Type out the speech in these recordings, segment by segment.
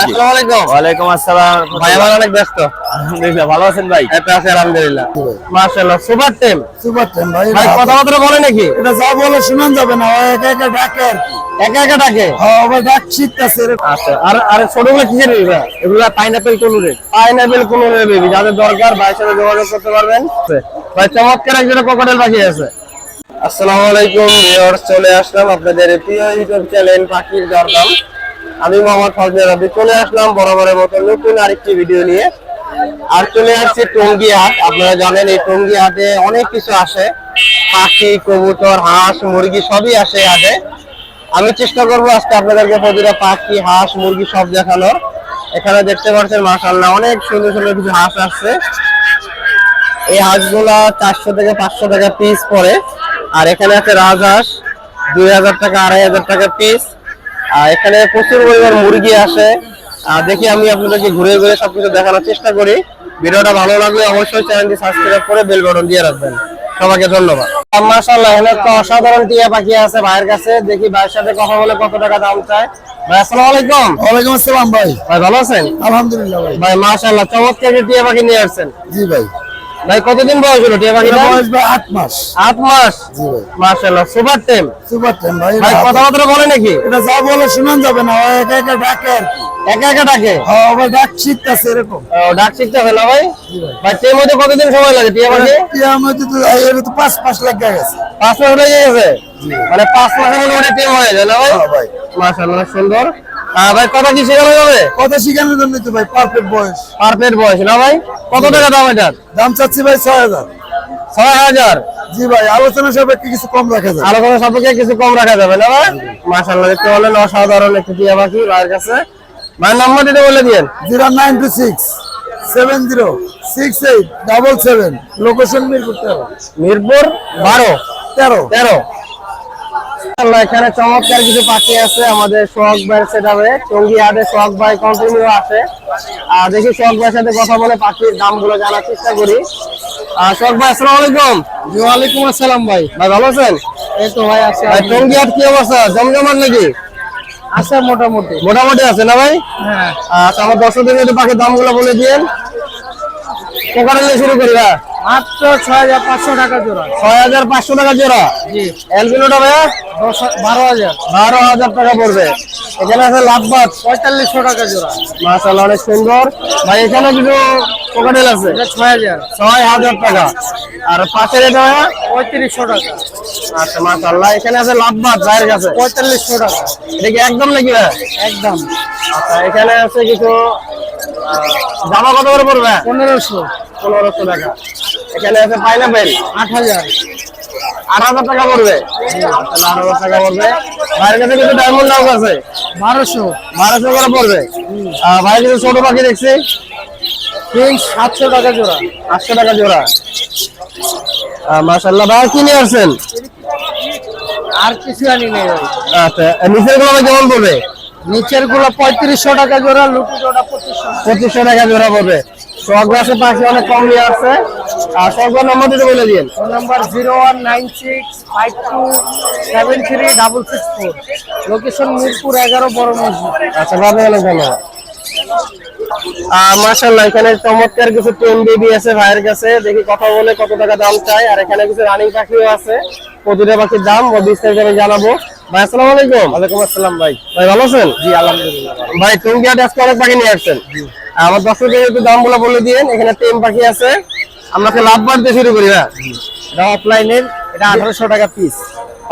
আসসালামু আলাইকুম। ওয়ালাইকুম আসসালাম। ভাই আমার অনেক ব্যস্ত। আলহামদুলিল্লাহ ভালো আছেন ভাই? এটা আলহামদুলিল্লাহ। মাশাআল্লাহ সুপার টেম। সুপার টেন ভাই ভাই কথাবার্তা বলে নাকি? এটা যা বলে শুনান যাবে না একা একা ডাকে আর একা একা ডাকে? হ্যাঁ ভাই ডাক শিখতেছে। আচ্ছা আর আর ছোটগুলো কিসের বেবি এগুলা পাইনাপেল কোন রেট পাইনাপেল বেবি যাদের দরকার ভাইয়ের সাথে যোগাযোগ করতে পারবেন। ভাই চমৎকার একজন কোকোডেল পাখি আছে। আসসালামু আলাইকুম ভিউয়ার্স চলে আসলাম আপনাদের প্রিয় ইউটিউব চ্যানেল পাখির দরদাম। আমি মোহাম্মদ ফজলে রবি চলে আসলাম বরাবরের মতো নতুন আরেকটি ভিডিও নিয়ে। আর চলে আসছে টঙ্গি হাট। আপনারা জানেন, এই টঙ্গি হাটে অনেক কিছু আসে। পাখি, কবুতর, হাঁস, মুরগি সবই আসে হাটে। আমি চেষ্টা করব আজকে আপনাদেরকে প্রতিটা পাখি, হাঁস, মুরগি সব দেখানোর। এখানে দেখতে পাচ্ছেন, মাশাআল্লাহ, অনেক সুন্দর সুন্দর কিছু হাঁস আসছে। এই হাঁসগুলা চারশো থেকে পাঁচশো টাকা পিস পড়ে। আর এখানে আছে রাজহাঁস, দুই হাজার টাকা, আড়াই হাজার টাকা পিস আর এখানে প্রচুর পরিমাণ মুরগি আসে। আর দেখি আমি আপনাদেরকে ঘুরে ঘুরে সবকিছু দেখানোর চেষ্টা করি। ভিডিওটা ভালো লাগলে অবশ্যই চ্যানেলটি সাবস্ক্রাইব করে বেল বাটন দিয়ে রাখবেন। সবাইকে ধন্যবাদ। মাশাআল্লাহ এখানে তো অসাধারণ টিয়া পাখি আছে ভাইয়ের কাছে। দেখি ভাইয়ের সাথে কথা বলে কত টাকা দাম চায়। ভাই আসসালামু আলাইকুম। ওয়ালাইকুম আসসালাম ভাই। ভাই ভালো আছেন? আলহামদুলিল্লাহ ভাই। ভাই মাশাআল্লাহ চমৎকার টিয়া পাখি নিয়ে আসছেন। জি ভাই। ভাই কতদিন বয়স হলো? টিয়া পাখিটা বয়স ভাই আট মাস। আট মাস? জি ভাই। মাশাআল্লাহ সুপার টেম। সুপার ভাই ভাই কথাবার্তা বলে নাকি? এটা যা বলে শুনান যাবে না একা একা ডাকে আর কি। একা একা ডাকে? হ্যাঁ ভাই ডাক শিখতেছে এরকম। ও, ডাক না ভাই? ভাই। কতদিন সময় লাগে টিয়া পাখি? টিয়া মধ্যে তো এর তো পাঁচ পাঁচ লাখ গেছে। পাঁচ মাস হয়ে গেছে? মানে পাঁচ মাসের মধ্যে টিম হয়ে যায় না ভাই? হ্যাঁ ভাই। মাশাআল্লাহ সুন্দর। ভাই কথা কি শেখানো যাবে? কথা শিখানোর জন্য তো ভাই পারফেক্ট বয়স। পারফেক্ট বয়স না ভাই? কত টাকা দাম এটার? দাম চাচ্ছি ভাই ছয় হাজার। ছয় হাজার? জি ভাই আলোচনা সাপেক্ষে কিছু কম রাখা যায়। আলোচনা সাপেক্ষে কিছু কম রাখা যাবে না ভাই? মাশাআল্লাহ দেখতে হলেন অসাধারণ একটি টিয়া পাখি ভাইয়ের কাছে। ভাই নাম্বার দিতে বলে দিয়েন। Zero nine two six seven zero six eight double seven. Location Mirpur তেরো। মিরপুর বারো। তেরো। তেরো। আল্লাহ, এখানে চমৎকার কিছু পাখি আছে আমাদের সোহাগ ভাইয়ের সেটাবে টঙ্গি হাটে সোহাগ ভাই কন্টিনিউ আছে আর দেখি সোহাগ ভাইয়ের সাথে কথা বলে পাখির দামগুলো জানার চেষ্টা করি। সোহাগ ভাই আসসালামু আলাইকুম। ওয়ালাইকুম আসসালাম ভাই। ভাই ভালো আছেন? এই তো ভাই আছে ভাই টঙ্গি হাট কি অবস্থা? নাকি? আছে মোটামুটি। মোটামুটি আছে না ভাই? হ্যাঁ। আচ্ছা আমার দর্শকদের পাখির দামগুলো বলে দিয়েন। শুরু করি ভাই। মাত্র ছয় হাজার পাঁচশো টাকা জোড়া। ছয় হাজার পাঁচশো টাকা জোড়া? জি। এলবিনোটা ভাইয়া? দশ বারো হাজার। বারো হাজার টাকা পড়বে। এখানে আছে লাভবাদ। পঁয়তাল্লিশশো টাকা জোড়া। মাশাআল্লাহ অনেক সুন্দর। ভাই এখানে কিছু কোকাটেল আছে? ছয় হাজার ছয় হাজার টাকা। আর পাশের এটা ভাইয়া? পঁয়ত্রিশশো টাকা। আচ্ছা এখানে আছে লাভবাদ ভাইয়ের কাছে। পঁয়তাল্লিশশো টাকা। এটা কি একদম নাকি ভাই একদম। আচ্ছা এখানে আছে কিছু জামা কত করে পড়বে? পনেরোশো। পনেরোশো টাকা। এখানে আছে পাইনাপেল আট হাজার। আট হাজার টাকা পড়বে। তাহলে আট হাজার টাকা পড়বে। ভাইয়ের কাছে ডায়মন্ড হাউস আছে? বারোশো। বারোশো করে পড়বে। আহ, ভাইয়ের কিছু ছোট পাখি দেখছি। সাতশো টাকা জোড়া। আটশো টাকা জোড়া। মাসাল্লাহ ভাই কি নিয়ে আসছেন? আর কিছু আনি নেই আচ্ছা নিচেরগুলো কেমন পড়বে? নিচেরগুলো পঁয়ত্রিশশো টাকা জোড়া লুটি জোড়া পঁচিশশো টাকা জোড়া পড়বে। অনেক কম নিয়ে আসছে আর নম্বর দিতে বলে দিন phone number zero one nine six five two seven three double six four. Location Mirpur এগারো বড় মসজিদ। আচ্ছা ভালো অনেক ধন্যবাদ। মাসাল্লাহ এখানে চমৎকার কিছু টেন বেবি আছে ভাইয়ের কাছে। দেখি কথা বলে কত টাকা দাম চাই আর এখানে কিছু রানিং পাখিও আছে। প্রতিটা পাখির দাম ও বিস্তারিত আমি জানাব। ভাই আসসালাম আলাইকুম। ওয়ালাইকুম আসসালাম ভাই। ভাই ভালো আছেন? জি আলহামদুলিল্লাহ ভাই টঙ্গি হাটে আজকে অনেক পাখি নিয়ে আসছেন। আমার দর্শকদের একটু দামগুলো বলে দিন এখানে টেম পাখি আছে। আমাকে লাভ বাড়তে শুরু করি ভাই এটা অফলাইনের এটা আঠারোশো টাকা পিস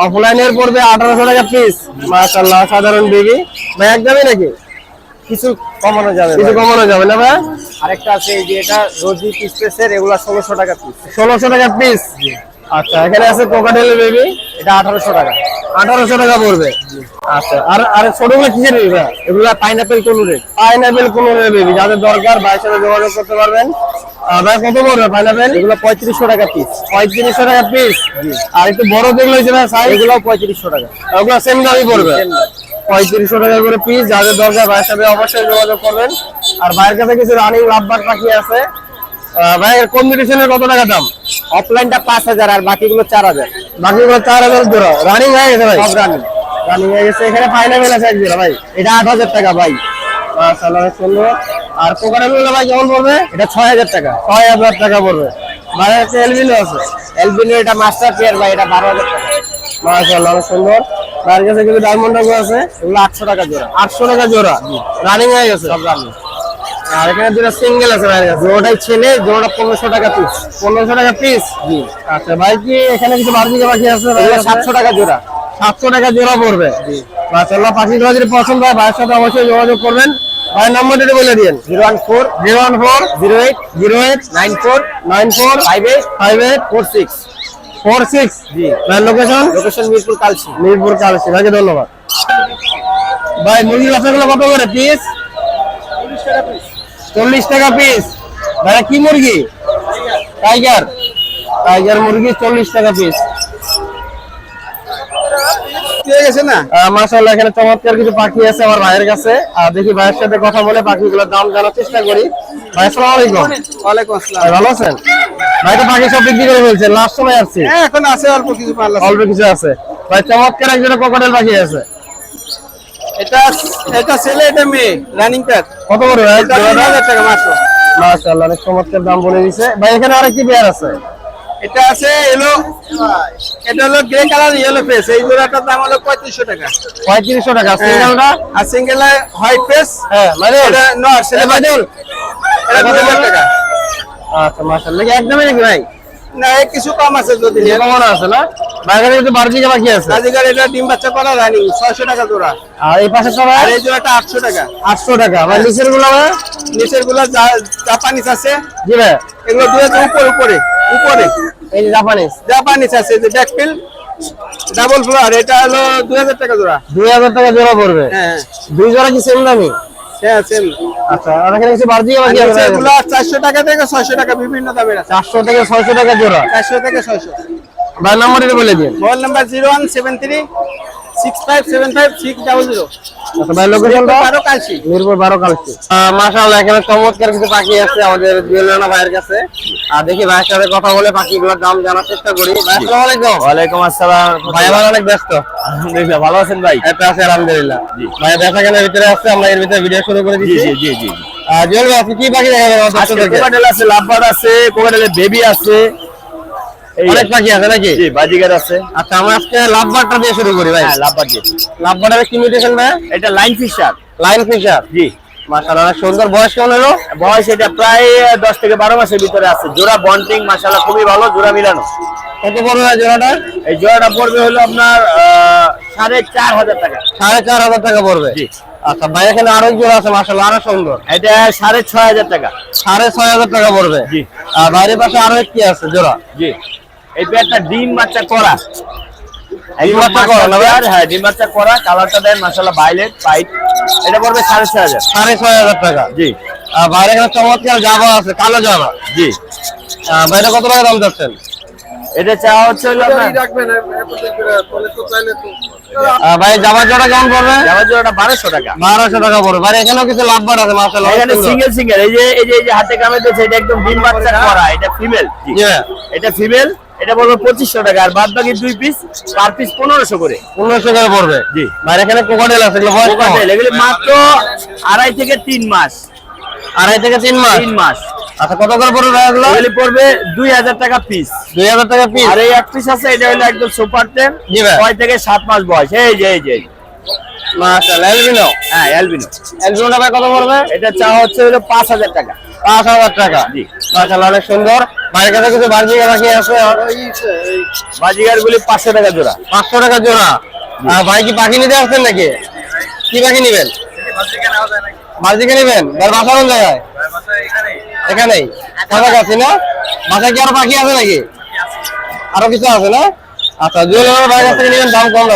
অফলাইনের পড়বে আঠারোশো টাকা পিস মাশাল্লাহ সাধারণ বেবি ভাই একদমই নাকি? কিছু কমানো যাবে কিছু কমানো যাবে না ভাই? আরেকটা আছে এই যে এটা রোজি পিসের এগুলা ষোলোশো টাকা পিস ষোলোশো টাকা পিস আচ্ছা এখানে আছে কোকাটেলের বেবি এটা আঠারোশো টাকা। আঠারোশো টাকা পড়বে। আচ্ছা আর আর ছোটগুলো কিসের এগুলা পাইনাপেল কোন রেট পাইনাপেল কোন বেবি যাদের দরকার ভাইয়ের সাথে যোগাযোগ করতে পারবেন। ভাই কত পড়বে পাইনাপেল এগুলো পঁয়ত্রিশশো টাকা পিস পঁয়ত্রিশশো টাকা পিস আর একটু বড় যেগুলো হয়েছে ভাই সাইজ এগুলো পঁয়ত্রিশশো টাকা। ওগুলো সেম দামই পড়বে? পঁয়ত্রিশশো টাকা করে পিস যাদের দরকার ভাইয়ের সাথে অবশ্যই যোগাযোগ করবেন। আর ভাইয়ের কাছে কিছু রানিং লাভবার পাখি আছে। ভাইয়ের কম্পিটিশনের কত টাকা দাম? অফলাইনটা পাঁচ হাজার আর বাকিগুলো চার হাজার। বাকিগুলো চার হাজার জোড়া। রানিং হয়ে গেছে ভাই। সব রানিং রানিং হয়ে গেছে। এখানে পাইনাপেল আছে এক জোড়া ভাই। এটা আট হাজার টাকা ভাই। মাশাআল্লাহ সুন্দর আর কোকারেলগুলো ভাই কেমন পড়বে? এটা ছয় হাজার টাকা। ছয় হাজার টাকা পড়বে। ভাই একটা এলবিনো আছে। এলবিনো এটা মাস্টার পেয়ার ভাই এটা বারো হাজার টাকা। মাশাআল্লাহ অনেক সুন্দর। তার কাছে কিন্তু ডায়মন্ড আছে। এগুলো আটশো টাকা জোড়া। আটশো টাকা জোড়া। রানিং হয়ে গেছে। সব রানিং আর এখানে দুটো সিঙ্গেল আছে ভাইয়ের কাছে ছেলে জোড়াটা পনেরোশো টাকা পিস পনেরোশো টাকা পিস জি। আচ্ছা ভাই কি এখানে কিছু বার্ষিক পাখি আছে? সাতশো টাকা জোড়া। সাতশো টাকা জোড়া পড়বে। মাসাল্লাহ পাখি গুলো যদি পছন্দ হয় ভাইয়ের সাথে অবশ্যই যোগাযোগ করবেন। ভাইয়ের নম্বরটা বলে দিন zero one four zero one four zero eight zero eight nine four nine four five eight five eight four six. Four six. জি। ভাইয়ের লোকেশন লোকেশন মিরপুর কালসি। মিরপুর কালসি। ভাইকে ধন্যবাদ। ভাই মুরগির বাচ্চাগুলো কত করে পিস চল্লিশ টাকা পিস ভাইয়া কি মুরগি? টাইগার টাইগার মুরগি চল্লিশ টাকা পিস গেছে মাসাল্লাহ এখানে চমৎকার কিছু পাখি আছে আমার ভাইয়ের কাছে। আর দেখি ভাইয়ের সাথে কথা বলে পাখিগুলোর দাম জানার চেষ্টা করি। ভাই আসসালামু আলাইকুম। ওয়ালাইকুম আসসালাম। ভালো আছেন? ভাই তো পাখি সব বিক্রি করে ফেলছেন। লাস্ট সময় আসছি। হ্যাঁ এখন আছে অল্প কিছু অল্প কিছু আছে। ভাই চমৎকার পাখি আছে। এটা এটা ছেলে এটা মেয়ে রানিং প্যাড কত করে ভাই? এটা তিন হাজার টাকা মাত্র। মাশাআল্লাহ অনেক চমৎকার দাম বলে দিছে। ভাই এখানে আরেকটি পেয়ার আছে? এটা আছে এলো এটা হলো গ্রে কালার ইয়েলো ফেস এই জোড়াটার দাম হলো পঁয়ত্রিশশো টাকা। পঁয়ত্রিশশো টাকা। সিঙ্গেলটা আর সিঙ্গেল হোয়াইট ফেস হ্যাঁ মানে এটা নর ছেলে বাদুল এটা দু হাজার টাকা। আচ্ছা মাশাআল্লাহ। কি একদমই নাকি ভাই? না এর কিছু কম আছে যদি নেন। আছে না? বাইরে কিন্তু বার্জিকে বাকি আছে। রাজিকার এটা ডিম বাচ্চা করা রানিং ছয়শো টাকা জোড়া। আর এই পাশে সব আর এই জোড়াটা আটশো টাকা। আটশো টাকা। ভাই নিচেরগুলো নিচেরগুলো জাপানিস আছে। জি ভাই। এগুলো দুই হাজার উপরে উপরে উপরে। এই যে জাপানিজ। আছে যে ডাবল ফ্লোর এটা হলো দুই হাজার টাকা জোড়া। দুই হাজার টাকা জোড়া পড়বে। হ্যাঁ। দুই জোড়া কি সেম দামি? হ্যাঁ সেম আচ্ছা আর এখানে কিছু আছে? এগুলো টাকা থেকে ছয়শো টাকা বিভিন্ন দামের আছে। চারশো থেকে ছয়শো টাকা জোড়া। চারশো থেকে ছয়শো। মোবাইল নাম্বার এটা বলে দিন। Mobile number zero one seven three six five seven five six double zero আচ্ছা ভাই লোকেশনটা আরও কালসি। মিরপুর বারো কালচি মাশাআল্লাহ এখানে চমৎকার কিছু পাখি আছে আমাদের জুয়েলানা ভাইয়ের কাছে। আর দেখি ভাইয়ের সাথে কথা বলে পাখিগুলোর দাম জানার চেষ্টা করি। আসসালামু আলাইকুম। ওয়ালাইকুম আসসালাম। ভাই আমার অনেক ব্যস্ত। আলহামদুলিল্লাহ ভালো আছেন ভাই? এটা আছে আলহামদুলিল্লাহ। ভাই দেখা কেনার ভিতরে আছে আমরা এর ভিতরে ভিডিও শুরু করে দিচ্ছি। জি জি জি জুয়েল ভাই আপনি কি পাখি দেখাবেন? আছে লাভবার্ড আছে বেবি আছে। অনেক পাখি আছে নাকি? জি বাজিগার আছে। আচ্ছা আমরা আজকে লাভবারটা দিয়ে শুরু করি ভাই। হ্যাঁ লাভবার্ড দিয়েছি লাভবারের কি মিউটেশন ভাই? এটা লাইন ফিশার। Line fisher? জি। মাশাআল্লাহ সুন্দর। বয়স কেমন হলো? বয়স এটা প্রায় দশ থেকে বারো মাসের ভিতরে আছে। জোড়া বন্টিং মাসাল্লাহ খুবই ভালো জোড়া মিলানো। কত বড় হয় জোড়াটা? এই জোড়াটা পড়বে হলো আপনার আহ, সাড়ে চার হাজার টাকা। সাড়ে চার হাজার টাকা পড়বে? জি। আচ্ছা ভাই এখানে আরও জোড়া আছে মাশাআল্লাহ আরও সুন্দর। এটা সাড়ে ছয় হাজার টাকা। সাড়ে ছয় হাজার টাকা পড়বে? জি। আর বাইরের পাশে আরও একটি আছে জোড়া। জি। এই পেয়ারটা ডিম বাচ্চা করা। ডিম বাচ্চা করা না ভাই? পেয়ার, হ্যাঁ ডিম বাচ্চা করা কালারটা দেন মাসাল্লাহ পাইট এটা পড়বে সাড়ে ছয় হাজার। সাড়ে ছয় হাজার টাকা। জি। আর বাইরে এখানে চমৎকার জাবা আছে কালো জাবা। জি। বাইরে কত টাকা দাম যাচ্ছেন এটা চাওয়া হচ্ছে হলো ভাই জাবা জোড়া কেমন পড়বে? জামা জোড়াটা বারোশো টাকা। বারোশো টাকা পড়বে। বাইরে এখানেও কিছু লাভ বার আছে মাশাআল্লাহ এখানে সিঙ্গেল সিঙ্গেল এই যে এই যে এই যে হাতে কামে দিয়েছে এটা একদম ডিম বাচ্চা করা এটা ফিমেল এটা ফিমেল এটা পড়বে পঁচিশশো টাকা আর বাদ বাকি দুই পিস পার পিস পনেরোশো করে। পনেরোশো টাকা পড়বে? জি। বাইরে এখানে কোকাটেল আছে? কোকাটেল, এগুলি মাত্র আড়াই থেকে তিন মাস। আড়াই থেকে তিন মাস? তিন মাস। আচ্ছা কত করে পড়বে ভাই এগুলি? পড়বে দুই হাজার টাকা পিস দুই হাজার টাকা পিস আর এই এক পিস আছে এটা হলো একদম সুপার টেন জি ভাই। ছয় থেকে সাত মাস বয়স। এই যে এই যে। মাশাআল্লাহ এলবিনো হ্যাঁ অ্যালবিনো এলবিনোটা ভাই কত পড়বে? এটা চাওয়া হচ্ছে হলো পাঁচ হাজার টাকা। পাঁচ হাজার টাকা। জি। মাশাআল্লাহ অনেক সুন্দর। বাইরের কাছে কিছু বাজিগার রাখি আছে? বাজিগার গুলি পাঁচশো টাকা জোড়া। পাঁচশো টাকা জোড়া। আর ভাই কি পাখি নিতে আসছেন নাকি? কি পাখি নিবেন? বার্জিকে নিবেন? তার বাসা কোন জায়গায়? এখানেই। কাছাকাছি না? বাসায় কি আরও পাখি আছে নাকি? আরও কিছু আছে না? আচ্ছা জুয়েলার ভাই কাছ থেকে নিবেন দাম কম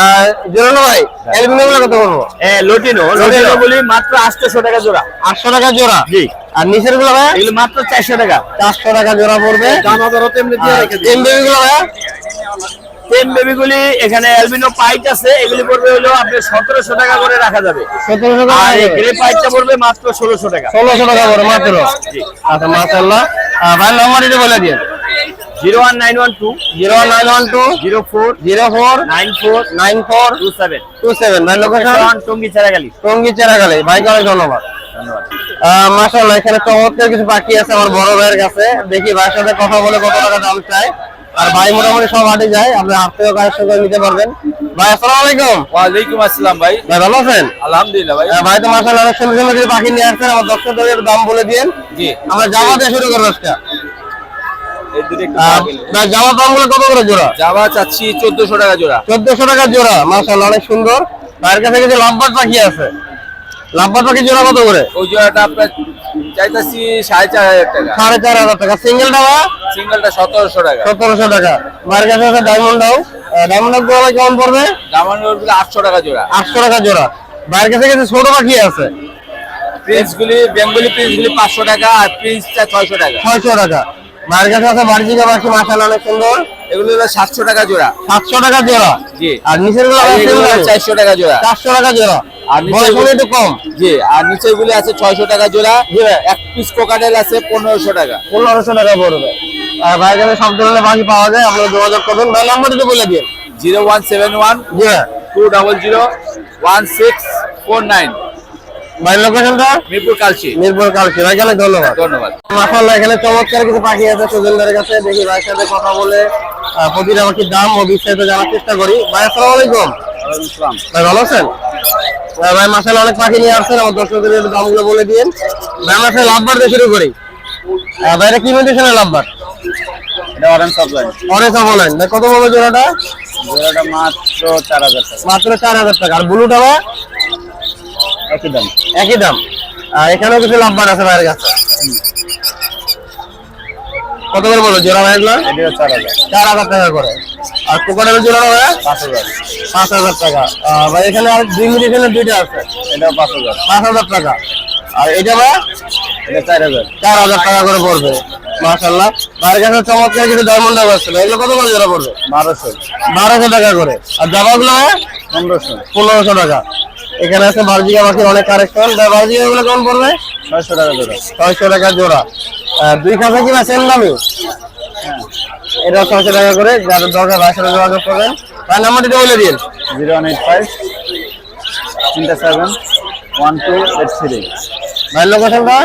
আর জুয়েলার ভাই গুলো কত করব লটিনো। লটিনো। গুলি মাত্র আটশোশো টাকা জোড়া। আটশো টাকা জোড়া? জি। আর নিচেরগুলো ভাই? এগুলো মাত্র চারশো টাকা। চারশো টাকা জোড়া পড়বে। আর তিন বেবি গুলো ভাই? টেন এখানে অ্যালবিনো পাইট আছে এগুলি পড়বে হলো আপনার সতেরোশো টাকা করে রাখা যাবে। সতেরোশো আর টাকা গ্রে পাইটটা পড়বে মাত্র ষোলোশো টাকা। ষোলোশো টাকা পড়বে মাত্র? আচ্ছা মাশাল্লাহ ভাই নাম্বার বলে দিন zero one nine one two zero nine one two zero four zero four nine four nine four two seven. Two seven ভাই লোকেশন টঙ্গি চারাগালি টঙ্গি চেরাগালি ভাইকে অনেক ধন্যবাদ। ধন্যবাদ। মাসাল্লাহ এখানে চমৎকার কিছু পাখি আছে আমার বড় ভাইয়ের কাছে। দেখি ভাইয়ের সাথে কথা বলে কত টাকা দাম চায়। আর ভাই মোটামুটি সব হাটে যায় আপনি হাট থেকে কালেকশন করে নিতে পারবেন। ভাই আসসালামু আলাইকুম। ওয়ালাইকুম আসসালাম ভাই। ভাই ভালো আছেন? আলহামদুলিল্লাহ ভাই। ভাই তো মাসাল্লাহ অনেক সুন্দর সুন্দর পাখি নিয়ে আসছেন। আমার দর্শকদের দাম বলে দিন জি। আমরা দিয়ে শুরু করব আজকে। ভাই জামার দামগুলো কত করে জোড়া? জামা চাচ্ছি চোদ্দশো টাকা জোড়া। চোদ্দশো টাকা জোড়া মাসাল্লাহ অনেক সুন্দর। ভাইয়ের কাছে কিছু লাভবাট পাখি আছে। লাভবাট পাখি জোড়া কত করে? ওই জোড়াটা আপনার চাইতাছি সাড়ে চার হাজার টাকা। সাড়ে চার হাজার টাকা। সিঙ্গেলটা বা সিঙ্গেলটা সতেরোশো টাকা। সতেরোশো টাকা। মায়ের কাছে আছে ডায়মন্ড হাউস ডায়মন্ড হাউস জোড়া কেমন পড়বে? জামানগুলো আটশো টাকা জোড়া। আটশো টাকা জোড়া। মায়ের কাছে কিছু ছোট পাখি আছে? প্রিন্স গুলি বেঙ্গলি প্রিন্স গুলি পাঁচশো টাকা আর প্রিন্সটা ছয়শো টাকা। ছয়শো টাকা। মায়ের কাছে আছে বাড়িজিকা পাখি মাশাআল্লাহ অনেক সুন্দর। এগুলো হলো 700 টাকা জোড়া। 700 টাকা জোড়া? জি। আর নিচেরগুলো 400 টাকা জোড়া। 400 টাকা জোড়া। আর নিচের একটু কম। জি আরগুলো আছে 600 টাকা জোড়া। এক পিস কোকাটেল আছে 1500 টাকা। 1500 টাকা পড়বে। আর ভাই সব ধরনের পাখি পাওয়া যায় আপনারা যোগাযোগ করবেন। ভাই নাম্বারটা বলে দিন। 0171 জি 200 1649 বাড়ির লোকেশনটা অনেক ধন্যবাদ। ধন্যবাদ। এখানে চমৎকার কিছু পাখি আছে দেখি ভাইয়ের সাথে কথা বলে প্রতির আমাকে দাম ও জানার চেষ্টা করি। ভাই ভাই ভালো আছেন? ভাই মাসাল্লাহ অনেক পাখি নিয়ে আসছেন। আমার দর্শকদের দামগুলো বলে দিন ভাই মাসে সেই লাভবার দিয়ে শুরু করি। ভাইরা কি মেডিসিনের লাভবার? অরেঞ্জ কত বলব জোড়াটা? জোড়াটা মাত্র চার হাজার টাকা। মাত্র চার হাজার টাকা। আর ব্লুটা একই দাম। একই দাম। আর এখানেও কিছু লাভবার আছে ভাইয়ের কাছে। কত করে বলো জোড়া চার হাজার। চার হাজার টাকা করে। আর জোড়া ভাই? পাঁচ হাজার। পাঁচ হাজার টাকা। ভাই এখানে আর দুই মিলিশনের দুইটা আছে। এটা পাঁচ হাজার। পাঁচ হাজার টাকা। আর এটা ভাই? এটা চার হাজার। চার হাজার টাকা করে পড়বে। মাশাল্লাহ ভাইয়ের কাছে চমৎকার কিছু ডায়মন্ড আসছিল এগুলো কত করে জোড়া পড়বে? বারোশো। বারোশো টাকা করে। আর জামাগুলো পনেরোশো। পনেরোশো টাকা। এখানে আছে বার্জিকা পাখির অনেক কারেকশন বার্জিকা গুলো কেমন পড়বে? ছয়শো টাকা জোড়া। ছয়শো টাকা জোড়া। দুই খাঁচা কিনা সেম দামি এটা ছয়শো টাকা করে। যাদের দরকার ভাইয়ের সাথে যোগাযোগ করবেন। তার নাম্বারটি বলে দিন। জিরো ওয়ান এইট ফাইভ তিনটা seven one two eight three ভাইয়ের লোকেশনটা